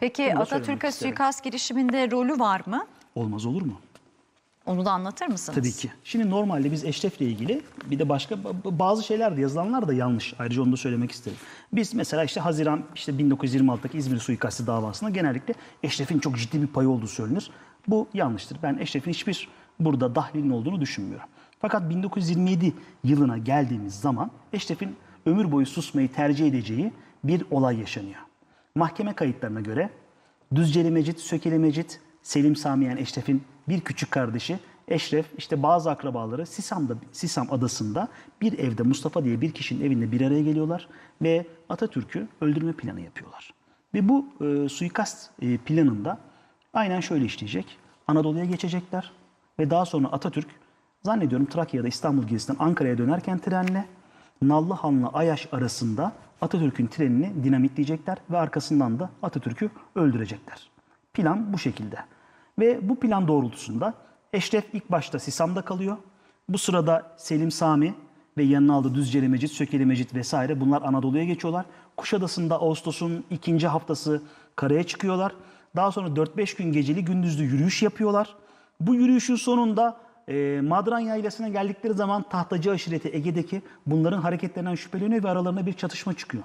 Peki Bunu Atatürk'e suikast girişiminde rolü var mı? Olmaz olur mu? Onu da anlatır mısınız? Tabii ki. Şimdi normalde biz Eşref'le ilgili bir de başka ba- bazı şeyler de yazılanlar da yanlış. Ayrıca onu da söylemek isterim. Biz mesela işte Haziran işte 1926'daki İzmir suikastı davasında genellikle Eşref'in çok ciddi bir payı olduğu söylenir. Bu yanlıştır. Ben Eşref'in hiçbir burada dahlinin olduğunu düşünmüyorum. Fakat 1927 yılına geldiğimiz zaman Eşref'in ömür boyu susmayı tercih edeceği bir olay yaşanıyor. Mahkeme kayıtlarına göre Düzceli Mecit, Sökeli Mecit, Selim Samiyen Eşref'in bir küçük kardeşi Eşref işte bazı akrabaları Sisam'da Sisam adasında bir evde Mustafa diye bir kişinin evinde bir araya geliyorlar ve Atatürk'ü öldürme planı yapıyorlar. Ve bu e, suikast e, planında aynen şöyle işleyecek. Anadolu'ya geçecekler ve daha sonra Atatürk zannediyorum Trakya ya da İstanbul gezisinden Ankara'ya dönerken trenle Nallıhan'la Ayaş arasında Atatürk'ün trenini dinamitleyecekler ve arkasından da Atatürk'ü öldürecekler. Plan bu şekilde. Ve bu plan doğrultusunda Eşref ilk başta Sisam'da kalıyor. Bu sırada Selim Sami ve yanına aldığı Düzceli Mecit, Sökeli Mecit vesaire bunlar Anadolu'ya geçiyorlar. Kuşadası'nda Ağustos'un ikinci haftası karaya çıkıyorlar. Daha sonra 4-5 gün geceli gündüzlü yürüyüş yapıyorlar. Bu yürüyüşün sonunda e, Madran Yaylası'na geldikleri zaman tahtacı aşireti Ege'deki bunların hareketlerinden şüpheleniyor ve aralarında bir çatışma çıkıyor.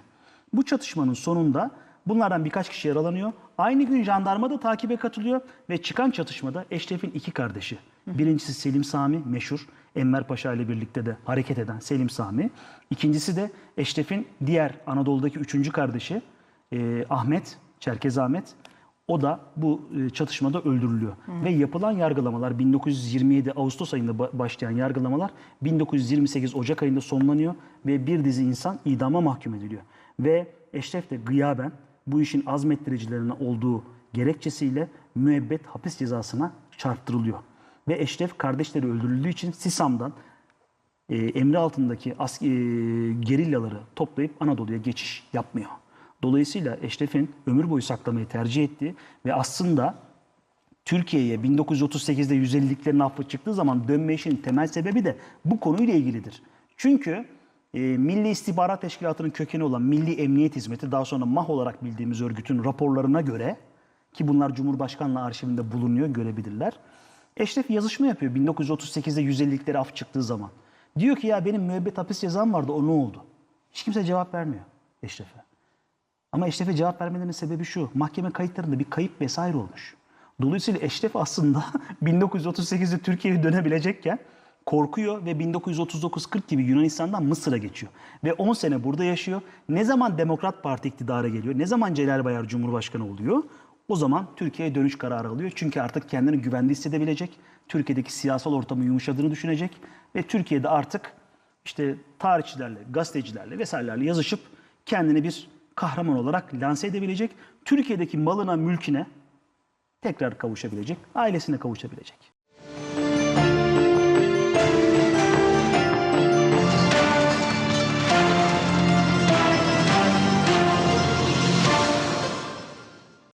Bu çatışmanın sonunda bunlardan birkaç kişi yaralanıyor. Aynı gün jandarma da takibe katılıyor ve çıkan çatışmada Eşref'in iki kardeşi. Birincisi Selim Sami meşhur Enver Paşa ile birlikte de hareket eden Selim Sami. İkincisi de Eşref'in diğer Anadolu'daki üçüncü kardeşi e, Ahmet, Çerkez Ahmet. O da bu e, çatışmada öldürülüyor. Ve yapılan yargılamalar 1927 Ağustos ayında ba- başlayan yargılamalar 1928 Ocak ayında sonlanıyor ve bir dizi insan idama mahkum ediliyor. Ve Eşref de gıyaben bu işin azmettiricilerine olduğu gerekçesiyle müebbet hapis cezasına çarptırılıyor. Ve Eşref kardeşleri öldürüldüğü için Sisam'dan e, emri altındaki as, e, gerillaları toplayıp Anadolu'ya geçiş yapmıyor. Dolayısıyla Eşref'in ömür boyu saklamayı tercih ettiği ve aslında Türkiye'ye 1938'de 150'liklerin affı çıktığı zaman dönme işinin temel sebebi de bu konuyla ilgilidir. Çünkü e, Milli İstihbarat Teşkilatı'nın kökeni olan Milli Emniyet Hizmeti daha sonra MAH olarak bildiğimiz örgütün raporlarına göre ki bunlar Cumhurbaşkanlığı arşivinde bulunuyor görebilirler. Eşref yazışma yapıyor 1938'de 150'likleri af çıktığı zaman. Diyor ki ya benim müebbet hapis cezam vardı o ne oldu? Hiç kimse cevap vermiyor Eşref'e. Ama Eşref'e cevap vermelerinin sebebi şu. Mahkeme kayıtlarında bir kayıp vesaire olmuş. Dolayısıyla Eşref aslında 1938'de Türkiye'ye dönebilecekken korkuyor ve 1939-40 gibi Yunanistan'dan Mısır'a geçiyor. Ve 10 sene burada yaşıyor. Ne zaman Demokrat Parti iktidara geliyor, ne zaman Celal Bayar Cumhurbaşkanı oluyor, o zaman Türkiye'ye dönüş kararı alıyor. Çünkü artık kendini güvende hissedebilecek, Türkiye'deki siyasal ortamın yumuşadığını düşünecek ve Türkiye'de artık işte tarihçilerle, gazetecilerle vesairelerle yazışıp kendini bir kahraman olarak lanse edebilecek, Türkiye'deki malına, mülküne tekrar kavuşabilecek, ailesine kavuşabilecek.